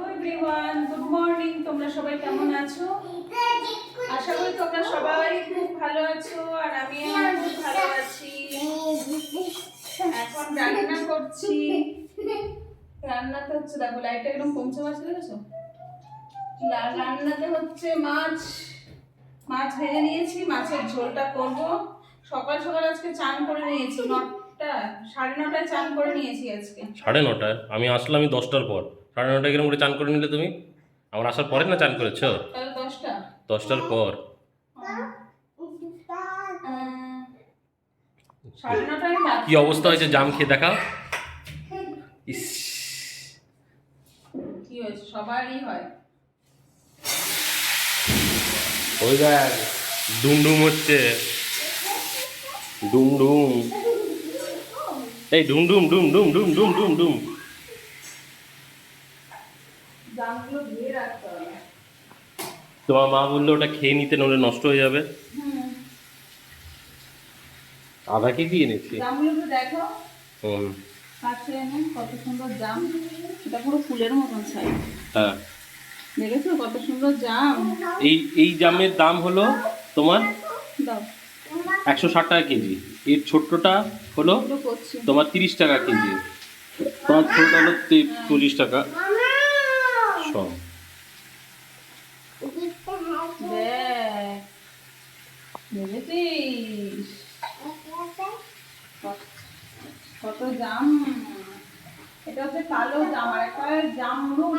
Good morning তোমরা সবাই কেমন আছো? আশা করি তোমরা সবাই খুব ভালো আছো, আর খুব ভালো আছি। এখন রান্না করছি। হচ্ছে, দেখো লাইটটা একদম কমছে মাছ, দেখেছ? রান্নাতে হচ্ছে মাছ। মাছ নিয়েছি, মাছের ঝোলটা করব। সকাল সকাল আজকে চান করে নিয়েছি, নটা, সাড়ে নটায় চান করে নিয়েছি আজকে। সাড়ে নটায়? আমি আসলামই দশটার পর। সাড়ে নটা কিরম করে চান করে নিলে তুমি? আমার আসার পরে না চান করেছ? দশটার। পর। কি অবস্থা হয়েছে? জাম খেয়ে দেখাও। ইস। কি হয়েছে? সবারই হয়। ওই দেখ ডুম ডুম হচ্ছে। ডুম ডুম এই ডুম ডুম ডুম ডুম ডুম ডুম ডুম ডুম জামগুলো ধুয়ে রাখতে হবে। তোমার মা বলল ওটা খেয়ে নিতে নলে নষ্ট হয়ে যাবে। আধা কেজি এনেছি? জামগুলো দেখো। হুম। কাছে এনে কত সুন্দর জাম। এটা পুরো ফুলের মতন ছাই হ্যাঁ। দেখেছ কত সুন্দর জাম? এই এই জামের দাম হলো তোমার একশো ষাট টাকা কেজি। এর ছোট্টটা হলো তোমার তিরিশ টাকা কেজি। তোমার ছোটটা হলো চল্লিশ টাকা। সব কত- কত জাম এটা হচ্ছে কালো জাম আর একটা জামরুল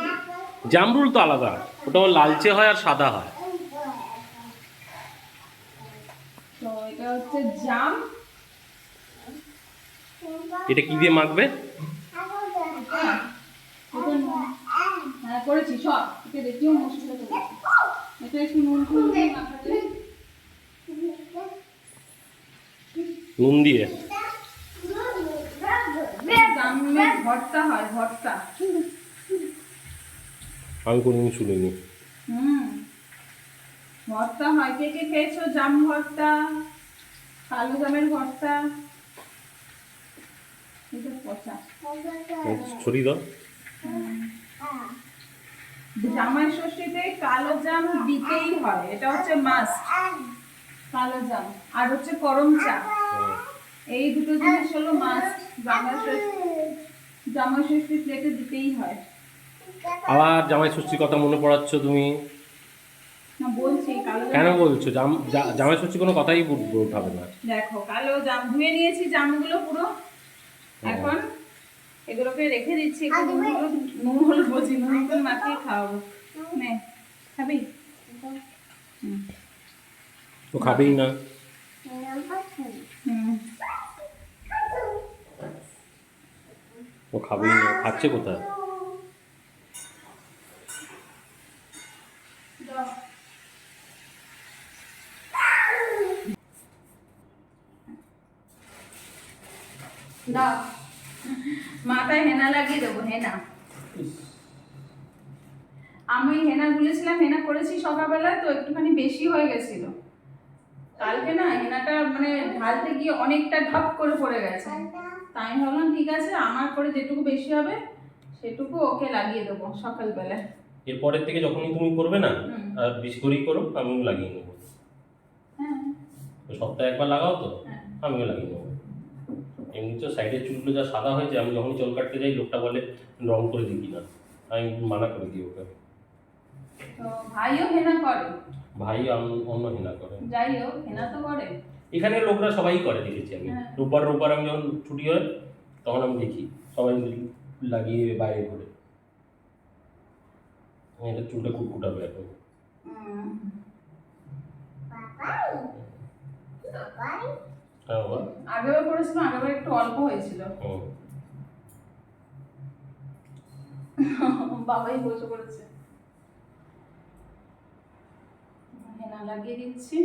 জামরুল তো আলাদা। ওটা লালচে হয় আর সাদা হয়। তো এটা হচ্ছে জাম। এটা কি দিয়ে মাখবে? হ্যাঁ করেছি সব। এটা দেখিও মশলা করেছি এটা একটু নুন নুন দিয়ে? ভর্তা হয় ভর্তা। আমি কোনোদিন শুনিনি। হুম। ভর্তা হয়। কে কে খেয়েছো? জাম ভর্তা কালো জামের ভর্তা? এটা পচা। ছড়িয়ে দাও। জামাই ষষ্ঠীতে কালো জাম দিতেই হয়। এটা হচ্ছে মাস্ট কালো জাম আর হচ্ছে করম চা এই দুটো জিনিস হলো মাস্ট জামাই ষষ্ঠী জামাই ষষ্ঠী প্লেটে দিতেই হয়। আবার জামাই ষষ্ঠীর কথা মনে পড়াচ্ছ তুমি? কেন বলছো? জাম- জামাই ষষ্ঠী কোনো কথাই উঠ- উঠাবে না। দেখো কালো জাম ধুয়ে নিয়েছি জামগুলো পুরো। এখন এগুলোকে রেখে দিচ্ছি একটু নুন হলুদ নুন হলুদ বলছি নুন হলুদ মাখিয়ে খাওয়াবো। নে খাবি? তো খাবি না? হুম। ও খাবেই না খাচ্ছে কোথায় দাও। দাও মাথায় হেনা লাগিয়ে দেবো হেনা। আমি হেনা গুলেছিলাম হেনা করেছি সকালবেলা তো একটুখানি বেশি হয়ে গেছিল। কালকে না হেনাটা মানে ঢালতে গিয়ে অনেকটা ঢপ করে পড়ে গেছে। তাই আমি ভাবলাম ঠিক আছে আমার করে যেটুকু বেশি হবে সেটুকু ওকে লাগিয়ে দেবো সকালবেলা এরপরের থেকে যখনই তুমি করবে না। আর বেশি করেই করো আমিও লাগিয়ে নেব। হ্যাঁ। তো সপ্তাহে একবার লাগাও তো হ্যাঁ। আমিও লাগিয়ে নেব। এমনি তো সাইডের চুলগুলো যা সাদা হয়েছে আমি যখনই চুল কাটতে যাই লোকটা বলে রং করে দিবি না। আমি মানা করে দিই ওকে। তো ভাইও হেনা করে? ভাই অন্য- অন্য হেনা করে। যাই হোক হেনা তো করে। এখানে লোকরা সবাই করে দেখেছি আমি। হ্যাঁ। রোববার রোববার আমি যখন ছুটি হয় তখন আমি দেখি সবাই লাগিয়ে বাইরে ঘুরে। এটা চুলটা কুটকুটাবে এখন। বাবা আগেবার করেছিলাম আগেবার একটু অল্প হয়েছিল। বাবাই বসে করেছে হেনা লাগিয়ে দিচ্ছি।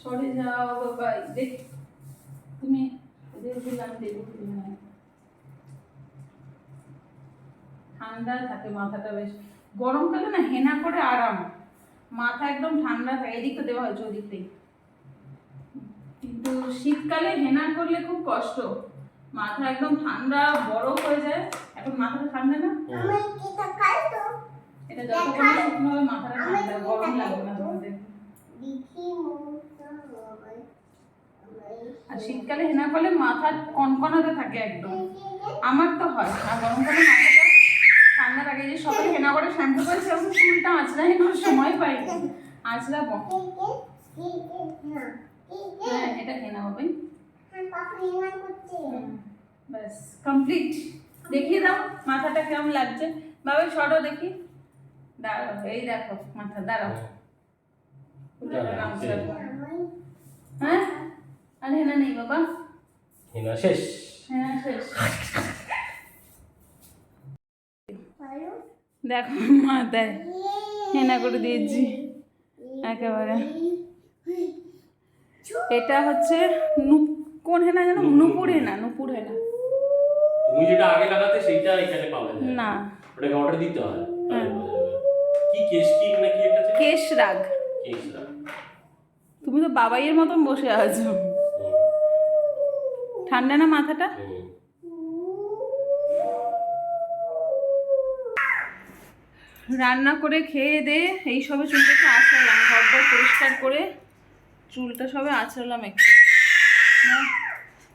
সরে যাও বাবাই দেখ তুমি তুমি ঠান্ডা থাকে মাথাটা বেশ। গরমকালে না হেনা করে আরাম। মাথা একদম ঠান্ডা থাকে এদিকে দেওয়া হয়েছে ওদিকতেই কিন্তু শীতকালে হেনা করলে খুব কষ্ট। মাথা একদম ঠান্ডা বরফ হয়ে যায়। এখন মাথাটা ঠান্ডা না? এটা যতক্ষণ না শুকনো হবে মাথাটা ঠান্ডা গরম লাগবে না তোমাদের। আর শীতকালে হেনা করলে মাথা কনকনাতে থাকে একদম। আমার তো হয় আর গরমকালে মাথাটা ঠান্ডা থাকে যে সবাই হেনা করে শ্যাম্পু করে সেরকম চুলটা আঁচড়াই কোনো সময় পাই আঁচড়াবো হ্যাঁ এটা হেনা হবে। ব্যাস কমপ্লিট দেখিয়ে দাও মাথাটা কেমন লাগছে? বাবা সরো দেখি। দাঁড়াও এই দেখো মাথা দাঁড়াও। হ্যাঁ? আর হেনা নেই বাবা? হেনা শেষ। হ্যাঁ শেষ। দেখো মাথায় হেনা করে দিয়েছি। একেবারে। এটা হচ্ছে কোন হেনা জানো নুপুর হেনা নুপুর হেনা। তুমি যেটা আগে লাগাতে সেইটা এখানে যায় না। ওটাকে অর্ডার দিতে হয়। হ্যাঁ। কি কেশ কি না কি একটা ছিল? কেশ রাগ। কেশ তুমি তো বাবাইয়ের মতন বসে আছো। ঠান্ডা না মাথাটা? রান্না করে খেয়ে দে এই সবে চুলটা একটু আঁচড়ালাম। ঘরটা পরিষ্কার করে চুলটা সবে আঁচড়ালাম একটু।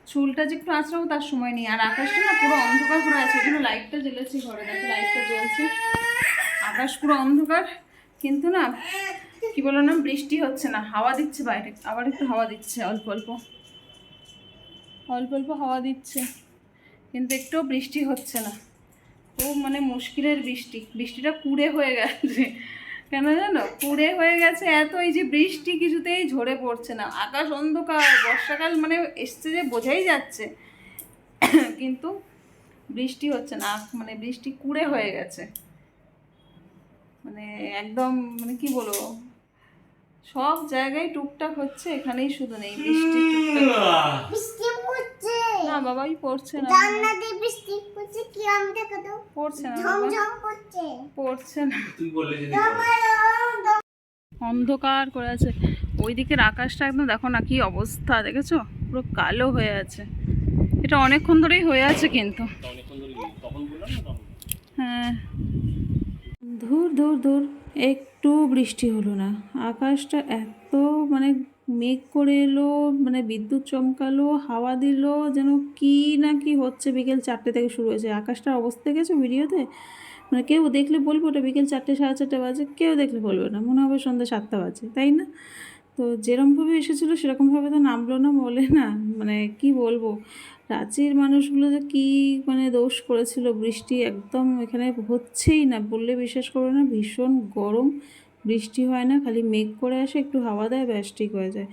চুলটা যে একটু আঁচড়াবো তার সময় নেই। আর আকাশটা না পুরো অন্ধকার করে আছে এখানে লাইটটা জ্বেলেছি ঘরে। দেখো লাইটটা জ্বলছে। আকাশ পুরো অন্ধকার, কিন্তু না কি বলো না, বৃষ্টি হচ্ছে না। হাওয়া দিচ্ছে বাইরে। আবার একটু হাওয়া দিচ্ছে, অল্প অল্প। অল্প অল্প হাওয়া দিচ্ছে। কিন্তু একটুও বৃষ্টি হচ্ছে না। খুব মানে মুশকিলের বৃষ্টি। বৃষ্টিটা কুড়ে হয়ে গেছে। কেন জানো? কুড়ে হয়ে গেছে, এত এই যে বৃষ্টি কিছুতেই ঝরে পড়ছে না। আকাশ অন্ধকার, বর্ষাকাল মানে এসছে যে বোঝাই যাচ্ছে। কিন্তু বৃষ্টি হচ্ছে না মানে বৃষ্টি কুড়ে হয়ে গেছে। মানে একদম মানে কি বলব? সব জায়গায় টুকটাক হচ্ছে এখানেই শুধু নেই বৃষ্টি বৃষ্টি পড়ছে। না বাবাই পড়ছে না। জান্নাতে দিয়ে বৃষ্টি পড়ছে কি আমি দেখো তো? পড়ছে না বাবা। ঝমঝম করছে। পড়ছে না। তুই বললে যদি অন্ধকার করে আছে। ওই দিকের আকাশটা একদম দেখো না কি অবস্থা দেখেছ? পুরো কালো হয়ে আছে। এটা অনেকক্ষণ ধরেই হয়ে আছে কিন্তু। হ্যাঁ। ধুর ধুর ধুর। একটু বৃষ্টি হলো না। আকাশটা এত মানে মেঘ করে এলো মানে বিদ্যুৎ চমকালো, হাওয়া দিল, যেন কি না কি হচ্ছে বিকেল চারটে থেকে শুরু হয়েছে। আকাশটার অবস্থা দেখেছ ভিডিওতে? মানে কেউ দেখলে বলব ওটা বিকেল চারটে, সাড়ে চারটে বাজে, কেউ দেখলে বলবে না। মনে হবে সন্ধ্যা সাতটা বাজে, তাই না? তো যেরমভাবে এসেছিল সেরকমভাবে তো নামলো না বলে না। মানে কি বলব? রাঁচির মানুষগুলো যে কী মানে দোষ করেছিল? বৃষ্টি একদম এখানে হচ্ছেই না। বললে বিশ্বাস করবে না, ভীষণ গরম। বৃষ্টি হয় না, খালি মেঘ করে আসে, একটু হাওয়া দেয়, ব্যাস, ঠিক হয়ে যায়।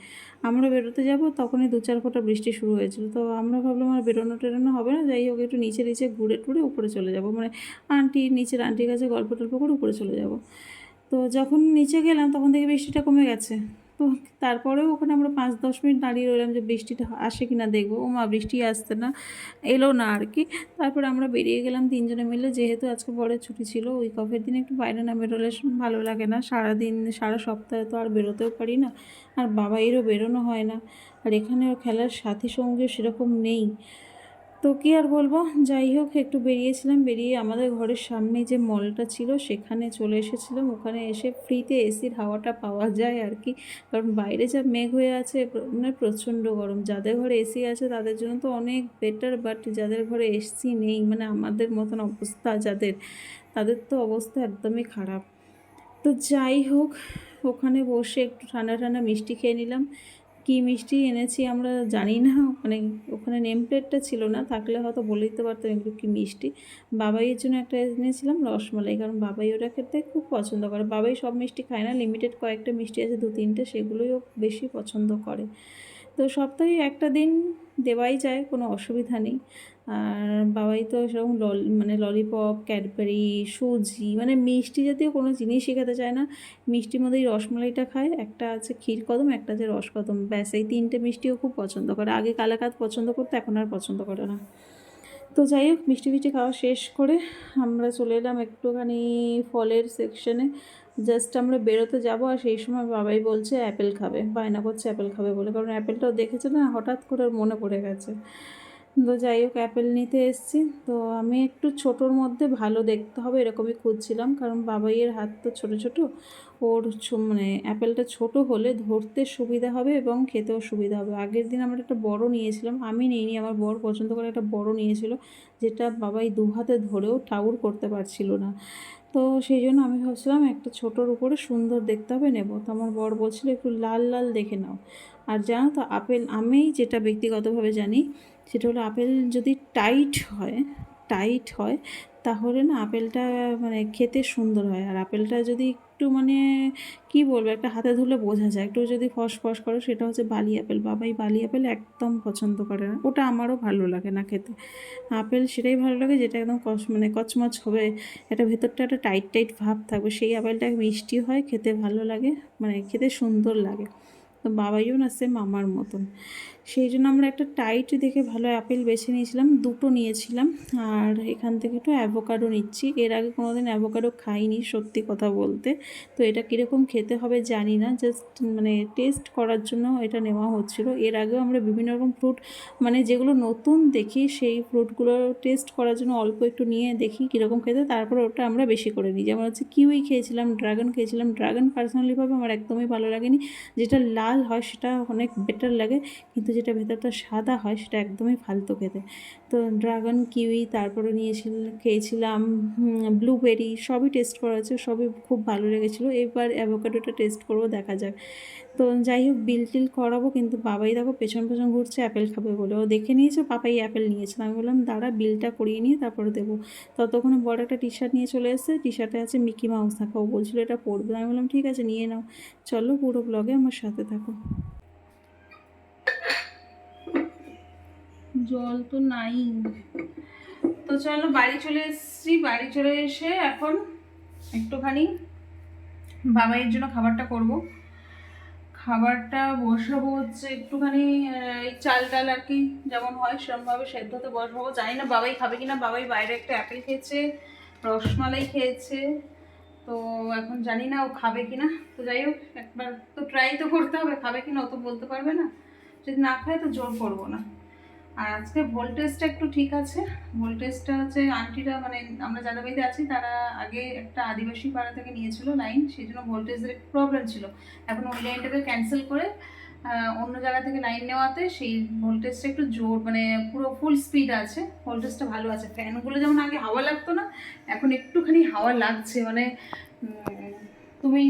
আমরা বেরোতে যাব, তখনই দু চার ফোঁটা বৃষ্টি শুরু হয়েছিল। তো আমরা ভাবলাম আর বেরোনো টেরোনো হবে না, যাই হোক, একটু নিচে নিচে ঘুরে টুরে উপরে চলে যাব। মানে আন্টি, নিচের আন্টির কাছে গল্প টল্প করে উপরে চলে যাব। তো যখন নিচে গেলাম, তখন থেকে বৃষ্টিটা কমে গেছে। তো তারপরেও ওখানে আমরা পাঁচ, দশ মিনিট দাঁড়িয়ে রইলাম যে বৃষ্টিটা আসে কি না দেখব। ও মা বৃষ্টি আসতে না, এলো না আর কি। তারপরে আমরা বেরিয়ে গেলাম তিনজনে মিলে, যেহেতু আজকে বড়ের ছুটি ছিল উইক অফের দিনে একটু বাইরে না বেরোলে ভালো লাগে না। সারাদিন, সারা সপ্তাহে তো আর বেরোতেও পারি না, আর বাবাইয়েরও বেরোনো হয় না। আর এখানে ওর খেলার সাথী সঙ্গীও সেরকম নেই। তো কি আর বলব? যাই হোক, একটু বেরিয়েছিলাম, বেরিয়ে আমাদের ঘরের সামনে যে মলটা ছিল, সেখানে চলে এসেছিলাম। ওখানে এসে ফ্রিতে এসির হাওয়াটা পাওয়া যায় আর কি। কারণ বাইরে যা মেঘ হয়ে আছে মানে প্রচণ্ড গরম। যাদের ঘরে এসি আছে, তাদের জন্য তো অনেক বেটার বাট যাদের ঘরে এসি নেই মানে আমাদের মতন অবস্থা যাদের, তাদের তো অবস্থা একদমই খারাপ। তো যাই হোক, ওখানে বসে একটু ঠান্ডা ঠান্ডা মিষ্টি খেয়ে নিলাম। কী মিষ্টি এনেছি আমরা জানি না। মানে ওখানে নেম প্লেটটা ছিল না, থাকলে হয়তো বলে দিতে পারতাম এগুলো কী মিষ্টি। বাবাইয়ের জন্য একটা এনেছিলাম রসমালাই, কারণ বাবাই ওটা খেতে খুব পছন্দ করে। বাবাই সব মিষ্টি খায় না লিমিটেড কয়েকটা মিষ্টি আছে, দু তিনটে, সেগুলোই ও বেশি পছন্দ করে। তো সপ্তাহে একটা দিন দেওয়াই যায়, কোনো অসুবিধা নেই। আর বাবাই তো সেরকম লল মানে ললিপপ ক্যাডবেরি সুজি মানে মিষ্টি জাতীয় কোনো জিনিস শেখাতে চায় না। মিষ্টির মধ্যে এই রসমালাইটা খায়, একটা আছে ক্ষীর কদম, একটা আছে রস কদম। ব্যাস, এই তিনটে মিষ্টিও খুব পছন্দ করে। আগে কালাকাত পছন্দ করতো, এখন আর পছন্দ করে না। তো যাই হোক, মিষ্টি মিষ্টি খাওয়া শেষ করে আমরা চলে এলাম একটুখানি ফলের সেকশনে জাস্ট আমরা বেরোতে যাব আর সেই সময় বাবাই বলছে অ্যাপেল খাবে। বায়না করছে অ্যাপেল খাবে বলে। কারণ অ্যাপেলটাও দেখেছে না, হঠাৎ করে মনে পড়ে গেছে। তো যাই হোক অ্যাপেল নিতে এসেছি। তো আমি একটু ছোটোর মধ্যে ভালো দেখতে হবে এরকমই খুঁজছিলাম, কারণ বাবাইয়ের হাত তো ছোটো ছোটো। ওর মানে অ্যাপেলটা ছোট হলে ধরতে সুবিধা হবে এবং খেতেও সুবিধা হবে। আগের দিন আমরা একটা বড় নিয়েছিলাম, আমি নিইনি, আমার বর পছন্দ করে একটা বড় নিয়েছিল, যেটা বাবাই দু হাতে ধরেও টাউর করতে পারছিল না। তো সেই জন্য আমি ভাবছিলাম একটা ছোটোর উপরে সুন্দর দেখতে হবে নেব। তো আমার বর বলছিল, একটু লাল লাল দেখে নাও। আর জানো তো, আপেল, আমি যেটা ব্যক্তিগতভাবে জানি সেটা হলো আপেল যদি টাইট হয় টাইট হয়, তাহলে না আপেলটা মানে খেতে সুন্দর হয়। আর আপেলটা যদি একটু মানে কি বলব, একটা হাতে ধরলে বোঝা যায়। একটু যদি ফস ফস করে, সেটা হচ্ছে বালি আপেল। বাবাই বালি আপেল একদম পছন্দ করে না। ওটা আমারও ভালো লাগে না খেতে। আপেল সেটাই ভালো লাগে যেটা একদম কচ মানে কচমচ হবে। এটা ভেতরটা একটা টাইট টাইট ভাব থাকবে। সেই আপেলটা মিষ্টি হয়, খেতে ভালো লাগে মানে খেতে সুন্দর লাগে। তো বাবাইও না সেম আমার মতন। সেই জন্য আমরা একটা টাইট দেখে ভালো অ্যাপেল বেছে নিয়েছিলাম, দুটো নিয়েছিলাম। আর এখান থেকে একটু অ্যাভোকাডো নিচ্ছি। এর আগে কোনো দিন অ্যাভোকাডো খাইনি, সত্যি কথা বলতে। তো এটা কীরকম খেতে হবে জানি না। জাস্ট মানে টেস্ট করার জন্য এটা নেওয়া হচ্ছিল। এর আগেও আমরা বিভিন্ন রকম ফ্রুট মানে যেগুলো নতুন দেখি, সেই ফ্রুটগুলো টেস্ট করার জন্য অল্প একটু নিয়ে দেখি কীরকম খেতে। তারপর ওটা আমরা বেশি করে নিই। যেমন হচ্ছে কিউই খেয়েছিলাম ড্রাগন খেয়েছিলাম। ড্রাগন পার্সোনালিভাবে আমার একদমই ভালো লাগেনি। যেটা লাল হয় সেটা অনেক বেটার লাগে কিন্তু যেটা ভেতরটা সাদা হয় সেটা একদমই ফালতু খেতে। তো ড্রাগন, কিউই তারপরে নিয়েছিল খেয়েছিলাম ব্লুবেরি সবই টেস্ট করা হয়েছে, সবই খুব ভালো লেগেছিলো। এবার অ্যাভোকাডোটা টেস্ট করব, দেখা যাক। তো যাই হোক, বিল টিল করাবো, কিন্তু বাবাই দেখো পেছন পেছন ঘুরছে, অ্যাপেল খাবে বলে। ও দেখে নিয়েছে, পাপাই অ্যাপেল নিয়েছে। আমি বললাম, দাঁড়া, বিলটা করিয়ে নিয়ে তারপরে দেবো। ততক্ষণে বড় একটা টি শার্ট নিয়ে চলে এসেছে টি শার্টে আছে মিকি মাউস থাকা ও বলছিল, এটা পরবে। আমি বললাম, ঠিক আছে, নিয়ে নাও। চলো পুরো ব্লগে আমার সাথে থাকো। জল তো নাই। তো চলো বাড়ি চলে এসেছি, বাড়ি চলে এসে এখন একটুখানি বাবাইয়ের জন্য খাবারটা করব। খাবারটা বসাবো হচ্ছে একটুখানি এই চাল ডাল আর কি যেমন হয় সেরকমভাবে সেদ্ধতে বসাবো। জানি না বাবাই খাবে কি না বাবাই বাইরে একটা অ্যাপেল খেয়েছে, রসমালাই খেয়েছে, তো এখন জানি না ও খাবে কি না তো যাই হোক, একবার তো ট্রাই তো করতে হবে, খাবে কিনা ও তো বলতে পারবে না। যদি না খায় তো জোর করব না। আর আজকে ভোল্টেজটা একটু ঠিক আছে। ভোল্টেজটা হচ্ছে আন্টিরা মানে আমরা যারা বাড়িতে আছি, তারা আগে একটা আদিবাসী পাড়া থেকে নিয়েছিল লাইন সেই জন্য ভোল্টেজের একটু প্রবলেম ছিল। এখন ওই লাইনটাকে ক্যান্সেল করে অন্য জায়গা থেকে লাইন নেওয়াতে সেই ভোল্টেজটা একটু জোর মানে পুরো ফুল স্পিড আছে। ভোল্টেজটা ভালো আছে। ফ্যানগুলো যেমন আগে হাওয়া লাগতো না, এখন একটুখানি হাওয়া লাগছে। মানে তুমি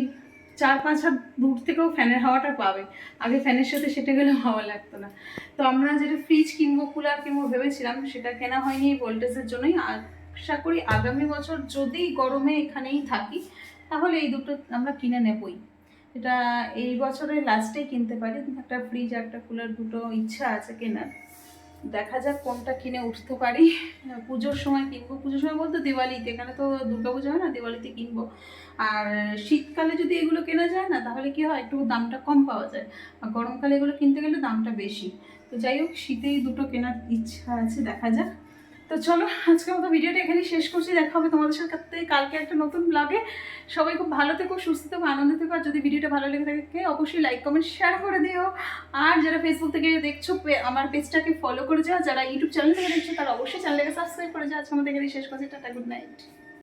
চার পাঁচ হাত দূর থেকেও ফ্যানের হাওয়াটা পাবে। আগে ফ্যানের সাথে সেটা গেলে হাওয়া লাগতো না। তো আমরা যেটা ফ্রিজ কিনবো কুলার কিনবো ভেবেছিলাম, সেটা কেনা হয়নি এই ভোল্টেজের জন্যই। আশা করি আগামী বছর যদি গরমে এখানেই থাকি, তাহলে এই দুটো আমরা কিনে নেবই। এটা এই বছরের লাস্টেই কিনতে পারি। একটা ফ্রিজ একটা কুলার দুটো ইচ্ছা আছে কেনার। দেখা যাক কোনটা কিনে উঠতে পারি। পুজোর সময় কিনবো। পুজোর সময় বলতে দিওয়ালিতে, এখানে তো দুর্গা পুজো হয় না, দিওয়ালিতে কিনবো। আর শীতকালে যদি এগুলো কেনা যায় না, তাহলে কি হয়, একটু দামটা কম পাওয়া যায়। আর গরমকালে এগুলো কিনতে গেলে দামটা বেশি। তো যাই হোক, শীতেই দুটো কেনার ইচ্ছা আছে, দেখা যাক। তো চলো, আজকের মতো ভিডিওটা এখানেই শেষ করছি। দেখা হবে তোমাদের সাথে কালকে একটা নতুন ব্লগে সবাই খুব ভালো থেকো, সুস্থ থেকো, আনন্দ থেকো। আর যদি ভিডিওটা ভালো লেগে থাকে অবশ্যই লাইক কমেন্ট শেয়ার করে দিও। আর যারা ফেসবুক থেকে দেখছ আমার পেজটাকে ফলো করে যাও। যারা ইউটিউব চ্যানেল থেকে দেখছ, তারা অবশ্যই চ্যানেলটাকে সাবস্ক্রাইব করে যাও। আজকে আমাদের এখানে শেষ করছি। Tata good night